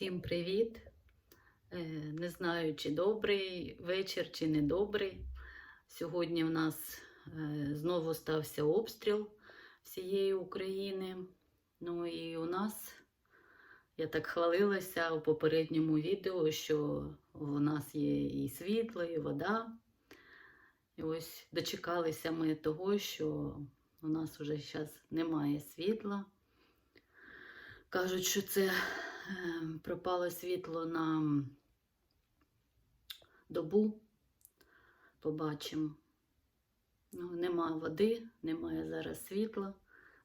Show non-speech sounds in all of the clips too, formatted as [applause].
Всім привіт! Е, Не знаю, чи добрий вечір, чи не добрий. Сьогодні в нас е, знову стався обстріл всієї України. Ну і у нас, я так хвалилася у попередньому відео, що у нас є і світло, і вода. І ось дочекалися ми того, що у нас вже зараз немає світла. Кажуть, що це пропало світло на добу. Побачимо. Ну, нема води, немає зараз світла.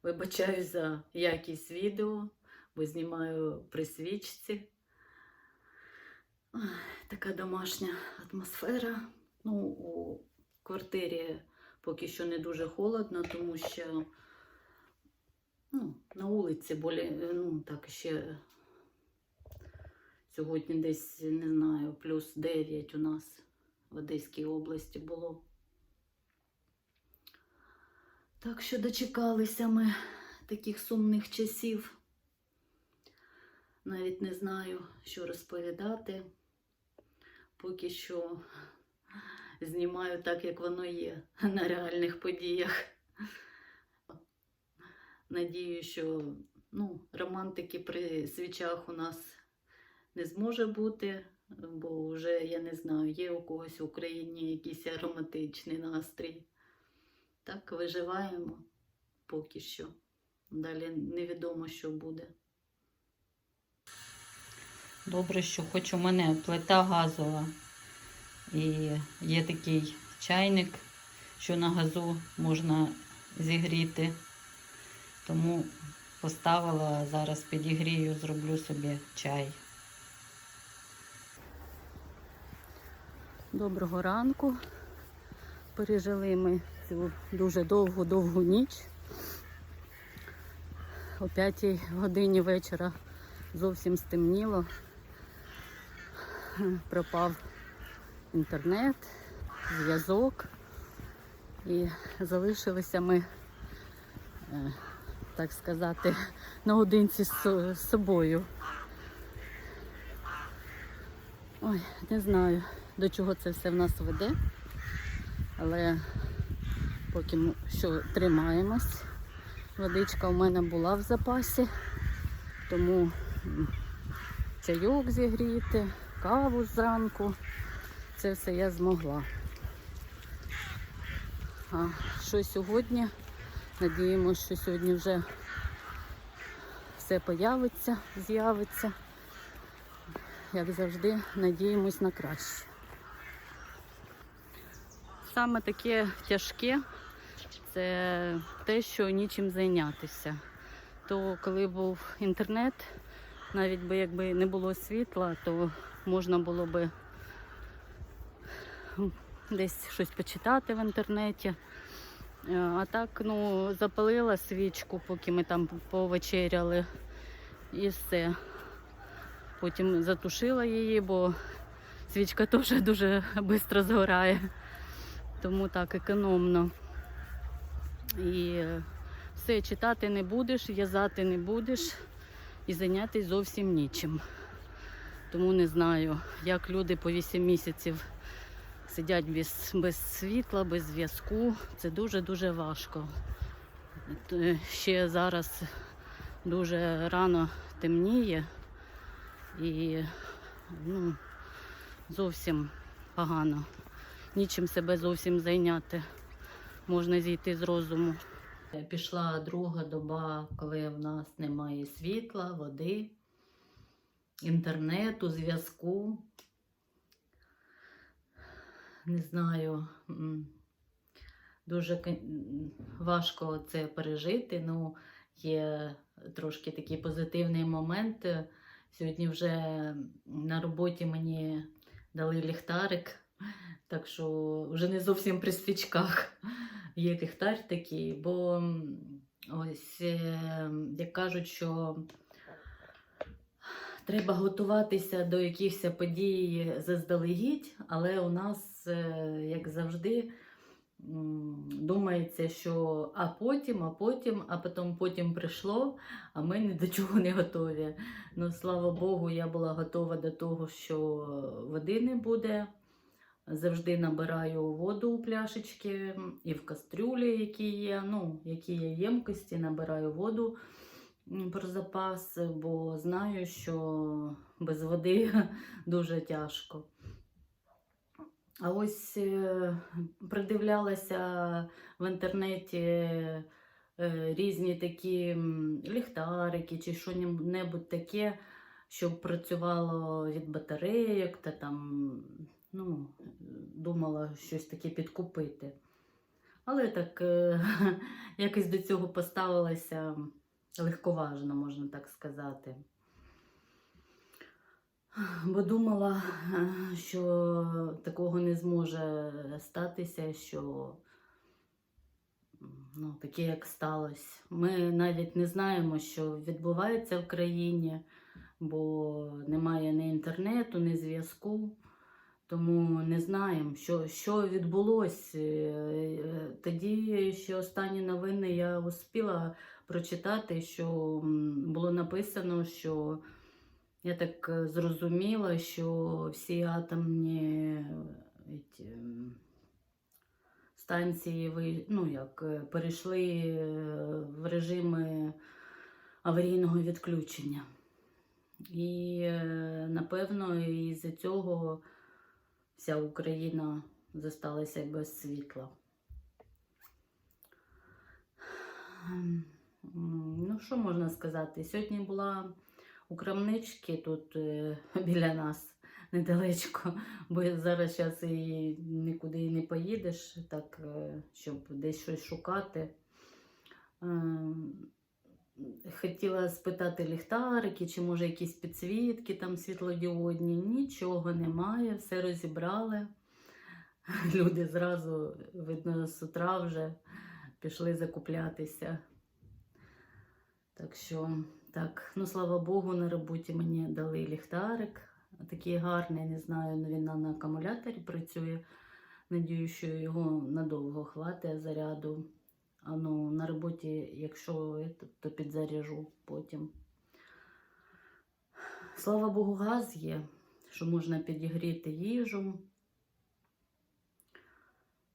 Вибачаю за якість відео, бо знімаю при свічці. Така домашня атмосфера. Ну, у квартирі поки що не дуже холодно, тому що ну, на вулиці болі, ну, так ще сьогодні десь, не знаю, плюс 9 у нас в Одеській області було. Так що дочекалися ми таких сумних часів. Навіть не знаю, що розповідати. Поки що знімаю так, як воно є на реальних подіях. Надію, що ну, романтики при свічах у нас не зможе бути, бо вже я не знаю, є у когось в Україні якийсь ароматичний настрій. Так, виживаємо поки що. Далі невідомо, що буде. Добре, що хоч у мене плита газова і є такий чайник, що на газу можна зігріти. Тому поставила, зараз підігрію, зроблю собі чай. Доброго ранку. Пережили ми цю дуже довгу-довгу ніч. О 5 годині вечора зовсім стемніло. Пропав інтернет, зв'язок. І залишилися ми е, так сказати, наодинці з з собою. Ой, не знаю, до чого це все в нас веде, але поки що тримаємось. Водичка у мене була в запасі, тому чайок зігріти, каву зранку. Це все я змогла. А що сьогодні? Надіємося, що сьогодні вже все появиться, з'явиться. Як завжди, надіємось на краще. Саме таке тяжке це те, що нічим зайнятися. То коли був інтернет, навіть би якби не було світла, то можна було би десь щось почитати в інтернеті. Е, А так, ну, запалила свічку, поки ми там повечеряли і все. Потім затушила її, бо свічка [laughs] теж дуже швидко згорає. Тому так економно. І е, все, читати не будеш, в'язати не будеш і зайнятися зовсім нічим. Тому не знаю, як люди по 8 місяців сидять без, без світла, без зв'язку. Це дуже-дуже важко. Е, Ще зараз дуже рано темніє і ну, зовсім погано. Нічим себе зовсім зайняти. Можна зійти з розуму. Пішла друга доба, коли в нас немає світла, води, інтернету, зв'язку не знаю, дуже важко це пережити. Ну, є трошки такий позитивний момент. Сьогодні вже на роботі мені дали ліхтарик, так що вже не зовсім при свічках є ліхтар такий, бо ось е, як кажуть, що треба готуватися до якихось подій заздалегідь, але у нас, е, як завжди, думається, що а потім, а потім, а потім потім прийшло, а ми ні до чого не готові. Ну, слава Богу, я була готова до того, що води не буде. Завжди набираю воду у пляшечки і в кастрюлі, які є, ну, які є ємкості, набираю воду про запас, бо знаю, що без води [laughs] дуже тяжко. А ось е, придивлялася в інтернеті е, різні такі ліхтарики чи що-небудь таке, щоб працювало від батарейок та там, ну, думала щось таке підкупити. Але так е, [laughs] якось до цього поставилася легковажно, можна так сказати. Бо думала, що такого не зможе статися, що ну, таке, як сталося. Ми навіть не знаємо, що відбувається в країні, бо немає ні інтернету, ні зв'язку. Тому не знаємо, що, що відбулося. Тоді ще останні новини я успіла прочитати, що було написано, що я так е, зрозуміла, що всі атомні е, станції ну, як, е, перейшли е, в режими аварійного відключення. І е, напевно із-за цього вся Україна зосталася без світла. Ну, що можна сказати? Сьогодні була у крамничці тут е, [laughs] біля нас недалечко, бо зараз час і нікуди і не поїдеш, так, е, щоб десь щось шукати. Хотіла спитати ліхтарики, чи може якісь підсвітки там світлодіодні. Нічого немає, все розібрали. [laughs] Люди зразу, видно, з утра вже пішли закуплятися. Так що, так, ну слава Богу, на роботі мені дали ліхтарик. Такий гарний, не знаю, ну, він на акумуляторі працює. Надію, що його надовго хватить заряду. А ну, на роботі, якщо то підзаряжу потім. Слава Богу, газ є, що можна підігріти їжу.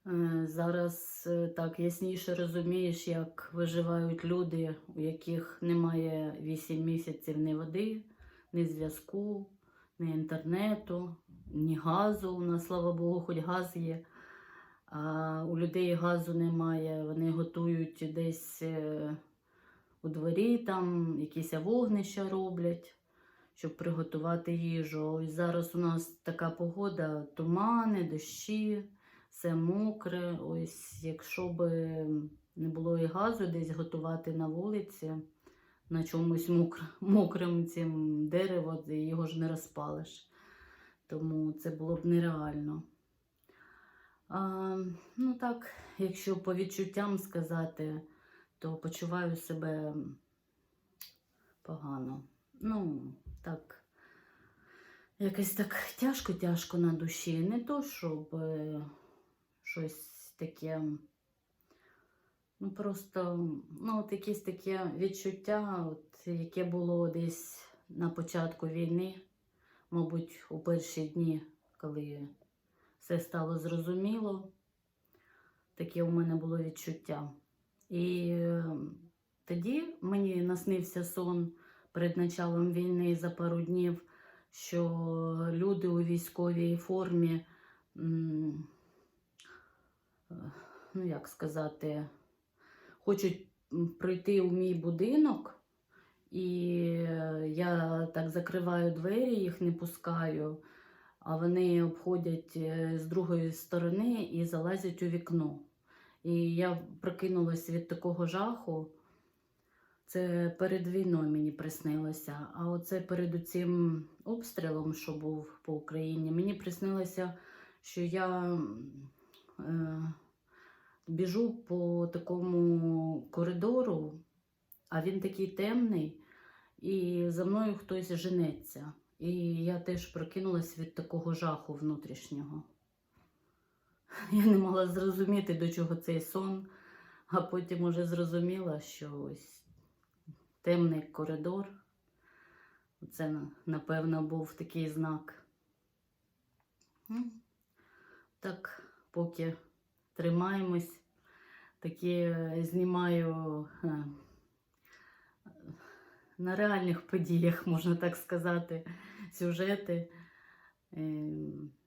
Е, Зараз е, так ясніше розумієш, як виживають люди, у яких немає 8 місяців ні води, ні зв'язку, ні інтернету, ні газу. У нас, слава Богу, хоч газ є. А у людей газу немає, вони готують десь е, у дворі, там якісь вогнища роблять, щоб приготувати їжу. І зараз у нас така погода: тумани, дощі, все мокре. Ось якщо би не було і газу десь готувати на вулиці, на чомусь мокр, мокрим цим дерево, його ж не розпалиш. Тому це було б нереально. А, ну так, якщо по відчуттям сказати, то почуваю себе погано. Ну, так, якось так тяжко-тяжко на душі. Не то, щоб е, щось таке. Ну, просто, ну, от якесь таке відчуття, от, яке було десь на початку війни, мабуть, у перші дні, коли все стало зрозуміло. Таке у мене було відчуття. І е, тоді мені наснився сон перед началом війни за пару днів, що люди у військовій формі, ну як сказати, хочуть прийти у мій будинок, і е, я так закриваю двері, їх не пускаю а вони обходять е, з другої сторони і залазять у вікно. І я прокинулась від такого жаху. Це перед війною мені приснилося. А оце перед цим обстрілом, що був по Україні, мені приснилося, що я е, біжу по такому коридору, а він такий темний, і за мною хтось женеться. І я теж прокинулась від такого жаху внутрішнього. [laughs] Я не могла зрозуміти, до чого цей сон, а потім уже зрозуміла, що ось темний коридор. Це, напевно, був такий знак. Так, поки тримаємось, такі е, знімаю е, на реальних подіях, можна так сказати, сюжети. Е,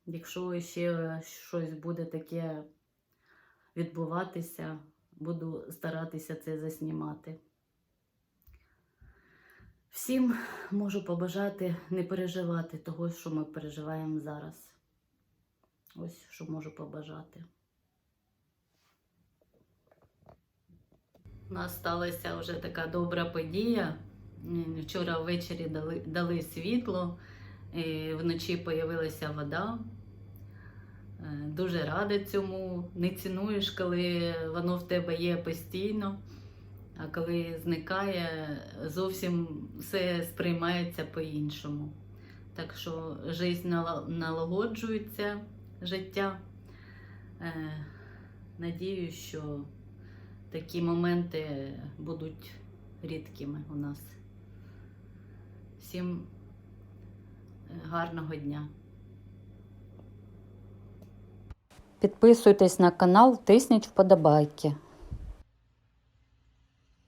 Якщо ще щось буде таке відбуватися, буду старатися це заснімати. Всім можу побажати не переживати того, що ми переживаємо зараз. Ось що можу побажати. У нас сталася вже така добра подія. Вчора ввечері дали, дали світло, і вночі появилася вода. Е, Дуже рада цьому. Не цінуєш, коли воно в тебе є постійно, а коли зникає, зовсім все сприймається по-іншому. Так що життя налагоджується, життя. Е, Надіюсь, що такі моменти будуть рідкими у нас. Всім е, гарного дня! Підписуйтесь на канал, тисніть вподобайки.